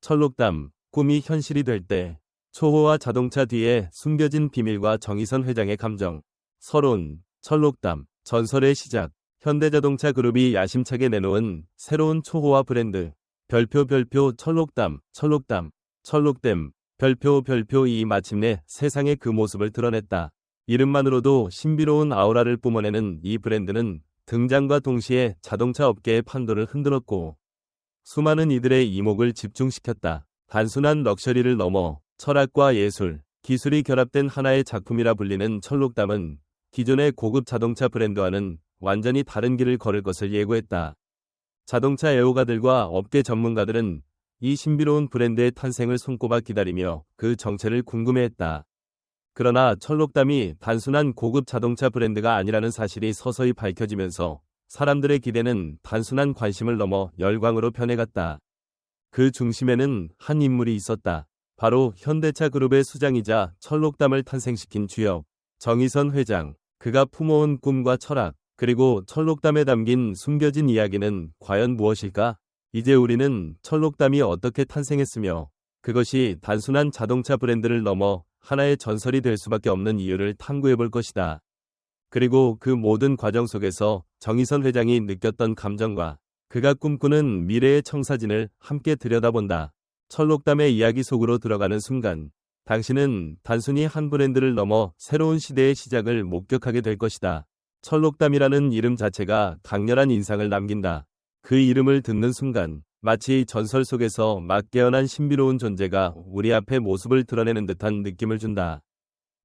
철록담, 꿈이 현실이 될 때, 초호와 자동차 뒤에 숨겨진 비밀과 정의선 회장의 감정, 서론, 철록담, 전설의 시작, 현대자동차 그룹이 야심차게 내놓은 새로운 초호화 브랜드, 별표 별표 철록담, 철록담, 철록댐, 별표 별표 이 마침내 세상의 그 모습을 드러냈다. 이름만으로도 신비로운 아우라를 뿜어내는 이 브랜드는 등장과 동시에 자동차 업계의 판도를 흔들었고 수많은 이들의 이목을 집중시켰다. 단순한 럭셔리를 넘어 철학과 예술, 기술이 결합된 하나의 작품이라 불리는 철록담은 기존의 고급 자동차 브랜드와는 완전히 다른 길을 걸을 것을 예고했다. 자동차 애호가들과 업계 전문가들은 이 신비로운 브랜드의 탄생을 손꼽아 기다리며 그 정체를 궁금해했다. 그러나 철록담이 단순한 고급 자동차 브랜드가 아니라는 사실이 서서히 밝혀지면서 사람들의 기대는 단순한 관심을 넘어 열광으로 변해갔다. 그 중심에는 한 인물이 있었다. 바로 현대차 그룹의 수장이자 철록담을 탄생시킨 주역, 정의선 회장. 그가 품어온 꿈과 철학, 그리고 철록담에 담긴 숨겨진 이야기는 과연 무엇일까? 이제 우리는 철록담이 어떻게 탄생했으며 그것이 단순한 자동차 브랜드를 넘어 하나의 전설이 될 수밖에 없는 이유를 탐구해 볼 것이다. 그리고 그 모든 과정 속에서 정의선 회장이 느꼈던 감정과 그가 꿈꾸는 미래의 청사진을 함께 들여다본다. 철록담의 이야기 속으로 들어가는 순간 당신은 단순히 한 브랜드를 넘어 새로운 시대의 시작을 목격하게 될 것이다. 철록담이라는 이름 자체가 강렬한 인상을 남긴다. 그 이름을 듣는 순간 마치 전설 속에서 막 깨어난 신비로운 존재가 우리 앞에 모습을 드러내는 듯한 느낌을 준다.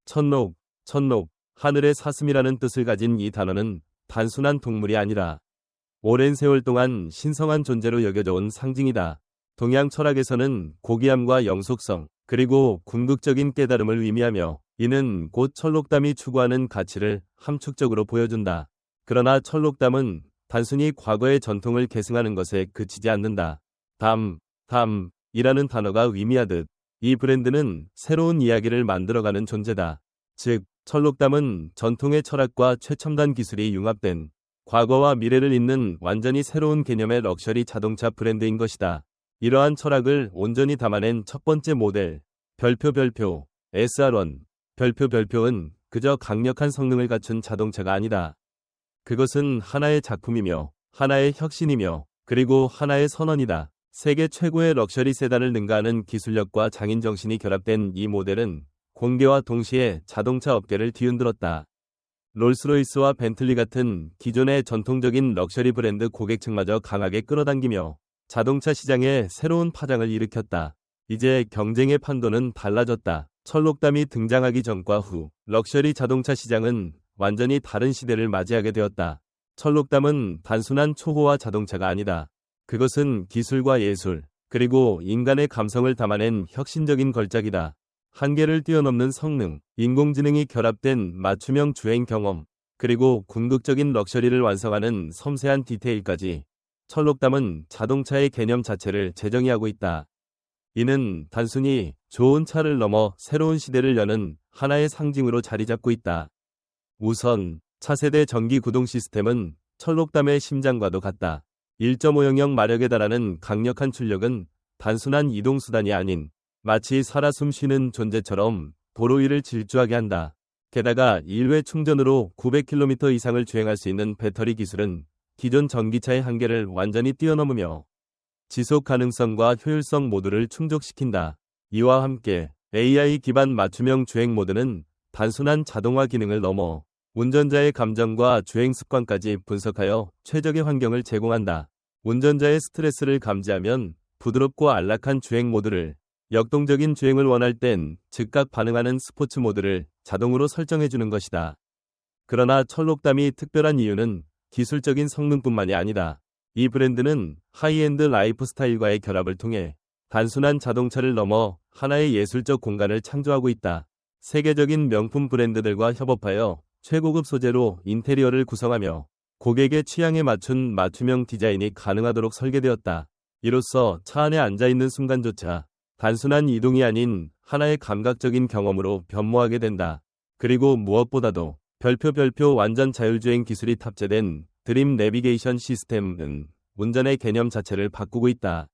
천록, 천록, 하늘의 사슴이라는 뜻을 가진 이 단어는 단순한 동물이 아니라 오랜 세월 동안 신성한 존재로 여겨져 온 상징이다. 동양 철학에서는 고귀함과 영속성, 그리고 궁극적인 깨달음을 의미하며 이는 곧 철록담이 추구하는 가치를 함축적으로 보여준다. 그러나 철록담은 단순히 과거의 전통을 계승하는 것에 그치지 않는다. 담, 담이라는 단어가 의미하듯 이 브랜드는 새로운 이야기를 만들어가는 존재다. 즉, 철록담은 전통의 철학과 최첨단 기술이 융합된 과거와 미래를 잇는 완전히 새로운 개념의 럭셔리 자동차 브랜드인 것이다. 이러한 철학을 온전히 담아낸 첫 번째 모델, 별표 별표, SR1, 별표 별표는 그저 강력한 성능을 갖춘 자동차가 아니다. 그것은 하나의 작품이며 하나의 혁신이며 그리고 하나의 선언이다. 세계 최고의 럭셔리 세단을 능가하는 기술력과 장인 정신이 결합된 이 모델은 공개와 동시에 자동차 업계를 뒤흔들었다. 롤스로이스와 벤틀리 같은 기존의 전통적인 럭셔리 브랜드 고객층마저 강하게 끌어당기며 자동차 시장에 새로운 파장을 일으켰다. 이제 경쟁의 판도는 달라졌다. 철록담이 등장하기 전과 후 럭셔리 자동차 시장은 완전히 다른 시대를 맞이하게 되었다. 철록담은 단순한 초호화 자동차가 아니다. 그것은 기술과 예술, 그리고 인간의 감성을 담아낸 혁신적인 걸작이다. 한계를 뛰어넘는 성능, 인공지능이 결합된 맞춤형 주행 경험, 그리고 궁극적인 럭셔리를 완성하는 섬세한 디테일까지 철록담은 자동차의 개념 자체를 재정의하고 있다. 이는 단순히 좋은 차를 넘어 새로운 시대를 여는 하나의 상징으로 자리 잡고 있다. 우선 차세대 전기 구동 시스템은 철록담의 심장과도 같다. 1.5영역 마력에 달하는 강력한 출력은 단순한 이동수단이 아닌 마치 살아 숨쉬는 존재처럼 도로 위를 질주하게 한다. 게다가 1회 충전으로 900km 이상을 주행할 수 있는 배터리 기술은 기존 전기차의 한계를 완전히 뛰어넘으며 지속 가능성과 효율성 모두를 충족시킨다. 이와 함께 AI 기반 맞춤형 주행 모드는 단순한 자동화 기능을 넘어 운전자의 감정과 주행 습관까지 분석하여 최적의 환경을 제공한다. 운전자의 스트레스를 감지하면 부드럽고 안락한 주행 모드를, 역동적인 주행을 원할 땐 즉각 반응하는 스포츠 모드를 자동으로 설정해주는 것이다. 그러나 철록담이 특별한 이유는 기술적인 성능뿐만이 아니다. 이 브랜드는 하이엔드 라이프 스타일과의 결합을 통해 단순한 자동차를 넘어 하나의 예술적 공간을 창조하고 있다. 세계적인 명품 브랜드들과 협업하여 최고급 소재로 인테리어를 구성하며 고객의 취향에 맞춘 맞춤형 디자인이 가능하도록 설계되었다. 이로써 차 안에 앉아 있는 순간조차 단순한 이동이 아닌 하나의 감각적인 경험으로 변모하게 된다. 그리고 무엇보다도 별표 별표 완전 자율주행 기술이 탑재된 드림 내비게이션 시스템은 운전의 개념 자체를 바꾸고 있다.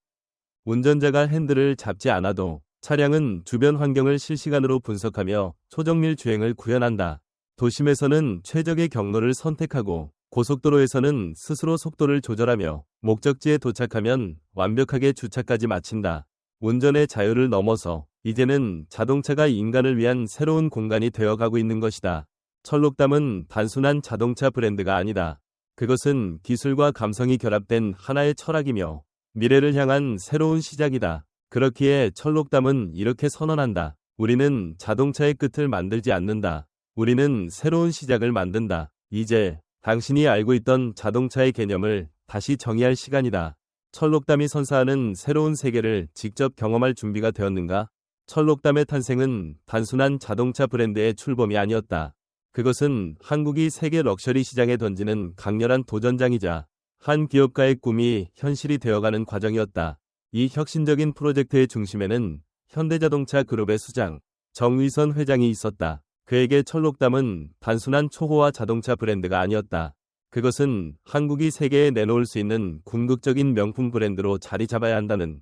운전자가 핸들을 잡지 않아도 차량은 주변 환경을 실시간으로 분석하며 초정밀 주행을 구현한다. 도심에서는 최적의 경로를 선택하고 고속도로에서는 스스로 속도를 조절하며 목적지에 도착하면 완벽하게 주차까지 마친다. 운전의 자유를 넘어서 이제는 자동차가 인간을 위한 새로운 공간이 되어가고 있는 것이다. 철록담은 단순한 자동차 브랜드가 아니다. 그것은 기술과 감성이 결합된 하나의 철학이며 미래를 향한 새로운 시작이다. 그렇기에 철록담은 이렇게 선언한다. 우리는 자동차의 끝을 만들지 않는다. 우리는 새로운 시작을 만든다. 이제 당신이 알고 있던 자동차의 개념을 다시 정의할 시간이다. 철록담이 선사하는 새로운 세계를 직접 경험할 준비가 되었는가? 철록담의 탄생은 단순한 자동차 브랜드의 출범이 아니었다. 그것은 한국이 세계 럭셔리 시장에 던지는 강렬한 도전장이자 한 기업가의 꿈이 현실이 되어가는 과정이었다. 이 혁신적인 프로젝트의 중심에는 현대자동차 그룹의 수장 정의선 회장이 있었다. 그에게 철록담은 단순한 초호화 자동차 브랜드가 아니었다. 그것은 한국이 세계에 내놓을 수 있는 궁극적인 명품 브랜드로 자리 잡아야 한다는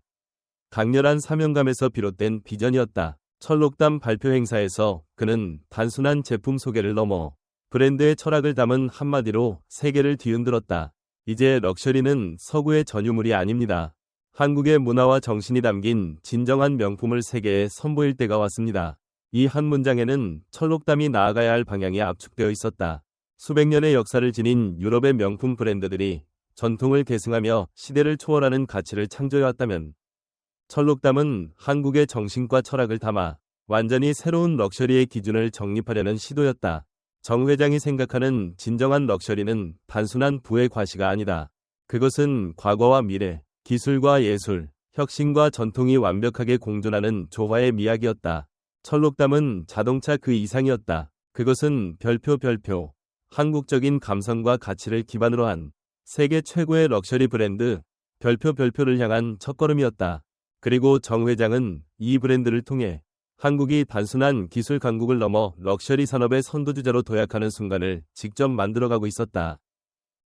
강렬한 사명감에서 비롯된 비전이었다. 철록담 발표 행사에서 그는 단순한 제품 소개를 넘어 브랜드의 철학을 담은 한마디로 세계를 뒤흔들었다. 이제 럭셔리는 서구의 전유물이 아닙니다. 한국의 문화와 정신이 담긴 진정한 명품을 세계에 선보일 때가 왔습니다. 이 한 문장에는 철록담이 나아가야 할 방향이 압축되어 있었다. 수백 년의 역사를 지닌 유럽의 명품 브랜드들이 전통을 계승하며 시대를 초월하는 가치를 창조해왔다면 철록담은 한국의 정신과 철학을 담아 완전히 새로운 럭셔리의 기준을 정립하려는 시도였다. 정 회장이 생각하는 진정한 럭셔리는 단순한 부의 과시가 아니다. 그것은 과거와 미래, 기술과 예술, 혁신과 전통이 완벽하게 공존하는 조화의 미학이었다. 철록담은 자동차 그 이상이었다. 그것은 별표 별표, 한국적인 감성과 가치를 기반으로 한 세계 최고의 럭셔리 브랜드, 별표 별표를 향한 첫걸음이었다. 그리고 정 회장은 이 브랜드를 통해 한국이 단순한 기술 강국을 넘어 럭셔리 산업의 선두주자로 도약하는 순간을 직접 만들어가고 있었다.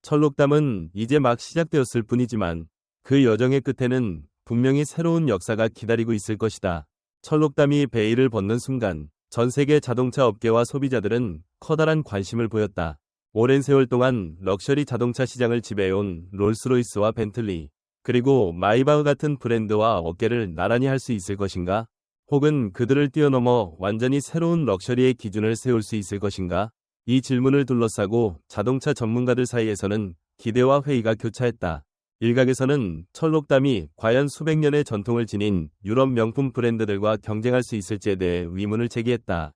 철록담은 이제 막 시작되었을 뿐이지만 그 여정의 끝에는 분명히 새로운 역사가 기다리고 있을 것이다. 철록담이 베일을 벗는 순간 전 세계 자동차 업계와 소비자들은 커다란 관심을 보였다. 오랜 세월 동안 럭셔리 자동차 시장을 지배해온 롤스로이스와 벤틀리, 그리고 마이바흐 같은 브랜드와 어깨를 나란히 할 수 있을 것인가? 혹은 그들을 뛰어넘어 완전히 새로운 럭셔리의 기준을 세울 수 있을 것인가? 이 질문을 둘러싸고 자동차 전문가들 사이에서는 기대와 회의가 교차했다. 일각에서는 철록담이 과연 수백 년의 전통을 지닌 유럽 명품 브랜드들과 경쟁할 수 있을지에 대해 의문을 제기했다.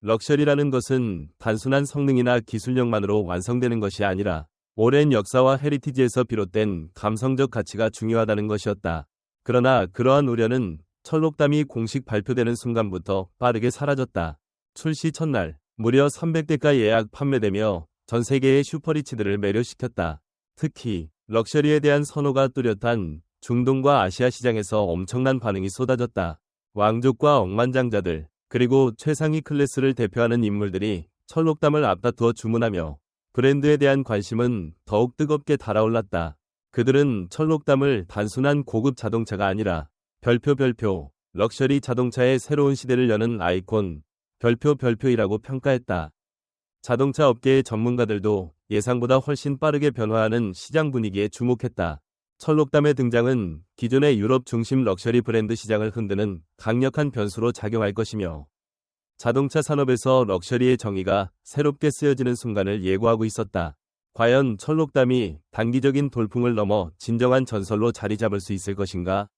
럭셔리라는 것은 단순한 성능이나 기술력만으로 완성되는 것이 아니라 오랜 역사와 헤리티지에서 비롯된 감성적 가치가 중요하다는 것이었다. 그러나 그러한 우려는 철록담이 공식 발표되는 순간부터 빠르게 사라졌다. 출시 첫날 무려 300대가 예약 판매되며 전 세계의 슈퍼리치들을 매료시켰다. 특히 럭셔리에 대한 선호가 뚜렷한 중동과 아시아 시장에서 엄청난 반응이 쏟아졌다. 왕족과 억만장자들 그리고 최상위 클래스를 대표하는 인물들이 철록담을 앞다투어 주문하며 브랜드에 대한 관심은 더욱 뜨겁게 달아올랐다. 그들은 철록담을 단순한 고급 자동차가 아니라 별표 별표, 럭셔리 자동차의 새로운 시대를 여는 아이콘, 별표 별표이라고 평가했다. 자동차 업계의 전문가들도 예상보다 훨씬 빠르게 변화하는 시장 분위기에 주목했다. 철록담의 등장은 기존의 유럽 중심 럭셔리 브랜드 시장을 흔드는 강력한 변수로 작용할 것이며 자동차 산업에서 럭셔리의 정의가 새롭게 쓰여지는 순간을 예고하고 있었다. 과연 철록담이 단기적인 돌풍을 넘어 진정한 전설로 자리 잡을 수 있을 것인가?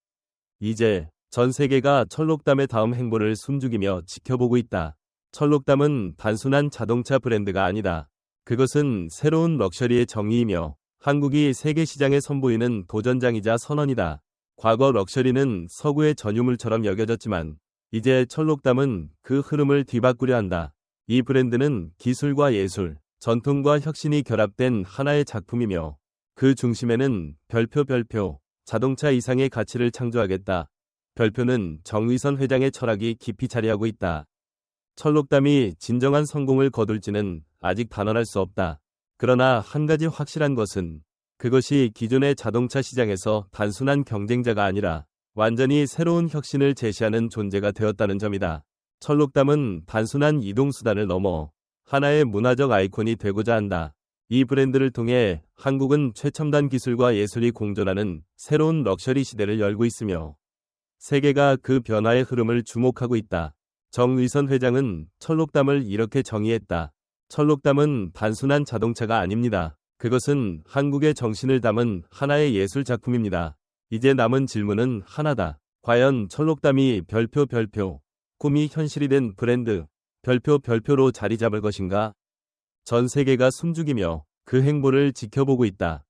이제 전 세계가 철록담의 다음 행보를 숨죽이며 지켜보고 있다. 철록담은 단순한 자동차 브랜드가 아니다. 그것은 새로운 럭셔리의 정의이며 한국이 세계 시장에 선보이는 도전장이자 선언이다. 과거 럭셔리는 서구의 전유물처럼 여겨졌지만 이제 철록담은 그 흐름을 뒤바꾸려 한다. 이 브랜드는 기술과 예술, 전통과 혁신이 결합된 하나의 작품이며 그 중심에는 별표 별표, 자동차 이상의 가치를 창조하겠다. 별표는 정의선 회장의 철학이 깊이 자리하고 있다. 철록담이 진정한 성공을 거둘지는 아직 단언할 수 없다. 그러나 한 가지 확실한 것은 그것이 기존의 자동차 시장에서 단순한 경쟁자가 아니라 완전히 새로운 혁신을 제시하는 존재가 되었다는 점이다. 철록담은 단순한 이동수단을 넘어 하나의 문화적 아이콘이 되고자 한다. 이 브랜드를 통해 한국은 최첨단 기술과 예술이 공존하는 새로운 럭셔리 시대를 열고 있으며 세계가 그 변화의 흐름을 주목하고 있다. 정의선 회장은 철록담을 이렇게 정의했다. 철록담은 단순한 자동차가 아닙니다. 그것은 한국의 정신을 담은 하나의 예술 작품입니다. 이제 남은 질문은 하나다. 과연 철록담이 별표 별표 꿈이 현실이 된 브랜드 별표 별표로 자리 잡을 것인가? 전 세계가 숨죽이며 그 행보를 지켜보고 있다.